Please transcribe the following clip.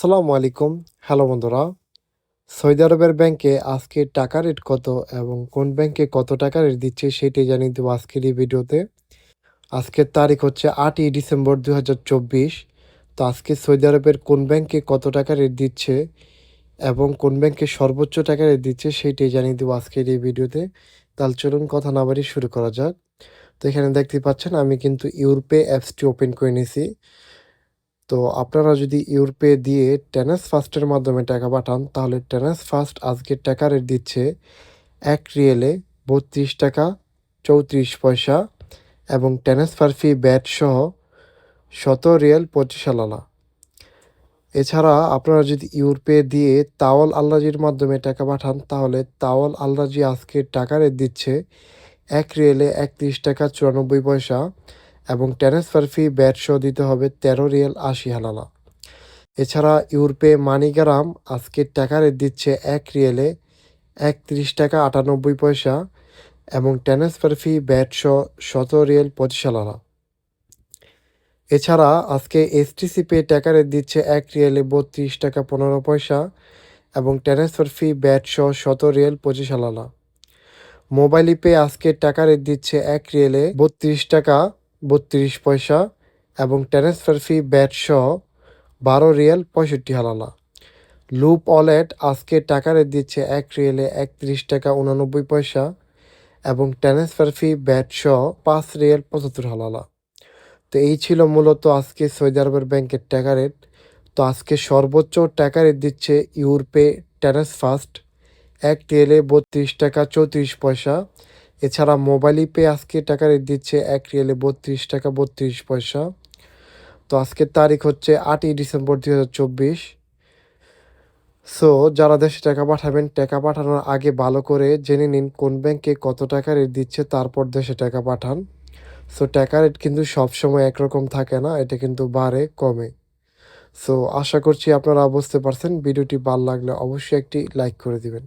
আসসালামু আলাইকুম। হ্যালো বন্ধুরা, সৌদি আরবের ব্যাংকে আজকে টাকা রেট কত এবং কোন ব্যাংকে কত টাকা রেট দিচ্ছে সেটি জানিয়ে দেবো আজকের এই ভিডিওতে। আজকের তারিখ হচ্ছে আটই ডিসেম্বর দু হাজার চব্বিশ। তো আজকে সৌদি আরবের কোন ব্যাংকে কত টাকা রেট দিচ্ছে এবং কোন ব্যাংকে সর্বোচ্চ টাকা রেট দিচ্ছে সেইটি জানিয়ে দেবো আজকের এই ভিডিওতে। তাহলে চলুন কথা না বাড়ি শুরু করা যাক। তো এখানে দেখতে পাচ্ছেন, আমি কিন্তু ইউরোপে অ্যাপসটি ওপেন করে নিয়েছি। তো আপনারা যদি ইউরোপে দিয়ে টেনেস ফার্স্টের মাধ্যমে টাকা পাঠান, তাহলে টেনেস ফার্স্ট আজকের টাকা রেট দিচ্ছে এক রিয়েলে বত্রিশ টাকা চৌত্রিশ পয়সা এবং ট্রান্সফার ফি ব্যাট সহ শত রিয়েল পঁচিশ আলালা এছাড়া আপনারা যদি ইউরোপে দিয়ে তাওয়াল আল্লাজির মাধ্যমে টাকা পাঠান, তাহলে তাওয়াল আল্লাজি আজকে টাকা রেট দিচ্ছে এক রিয়েলে একত্রিশ টাকা চুরানব্বই পয়সা এবং ট্রান্সফার ফি ব্যাট সহ দিতে হবে তেরো রিয়েল আশি হালালা। এছাড়া ইউরোপে মানিগ্রাম আজকের টাকা রেট দিচ্ছে এক রিয়েলে একত্রিশ টাকা আটানব্বই পয়সা এবং ট্রান্সফার ফি ব্যাট সহ শত রিয়েল পঁচিশ হালালা। এছাড়া আজকে এসটিসি পে টাকা রেট দিচ্ছে এক রিয়েলে বত্রিশ টাকা পনেরো পয়সা এবং ট্রান্সফার ফি ব্যাট সহ শত রিয়েল পঁচিশ হালালা। মোবাইল পে আজকে টাকা রেট দিচ্ছে এক রিয়েলে বত্রিশ টাকা বত্রিশ পয়সা এবং ট্রান্সফার ফি ব্যাট সহ বারো রিয়েল পঁয়ষট্টি হালালা। লুপ ওয়ালেট আজকে টাকা রেট দিচ্ছে এক রিয়েলে একত্রিশ টাকা উনানব্বই পয়সা এবং ট্রান্সফার ব্যাট সহ পাঁচ রিয়েল পঁচাত্তর হালালা। তো এই ছিল মূলত আজকে সৌদি আরবের ব্যাংকের টাকা রেট। তো আজকে সর্বোচ্চ টাকা রেট দিচ্ছে ইউরোপে ট্যানাস ফার্স্ট এক রিয়েলে বত্রিশ টাকা চৌত্রিশ পয়সা এছাড়া মোবাইল পে আজকে টাকা রেট দিচ্ছে এক রিয়েলে বত্রিশ টাকা বত্রিশ পয়সা। তো আজকের তারিখ হচ্ছে আটই ডিসেম্বর দুই হাজার চব্বিশ। সো যারা দেশে টাকা পাঠাবেন, টাকা পাঠানোর আগে ভালো করে জেনে নিন কোন ব্যাংকে কত টাকা রেট দিচ্ছে, তারপর দেশে টাকা পাঠান। সো টাকা রেট কিন্তু সবসময় একরকম থাকে না, এটা কিন্তু বাড়ে, কমে। সো আশা করছি আপনারা বুঝতে পারছেন, ভিডিওটি ভালো লাগলে অবশ্যই একটি লাইক করে দিবেন।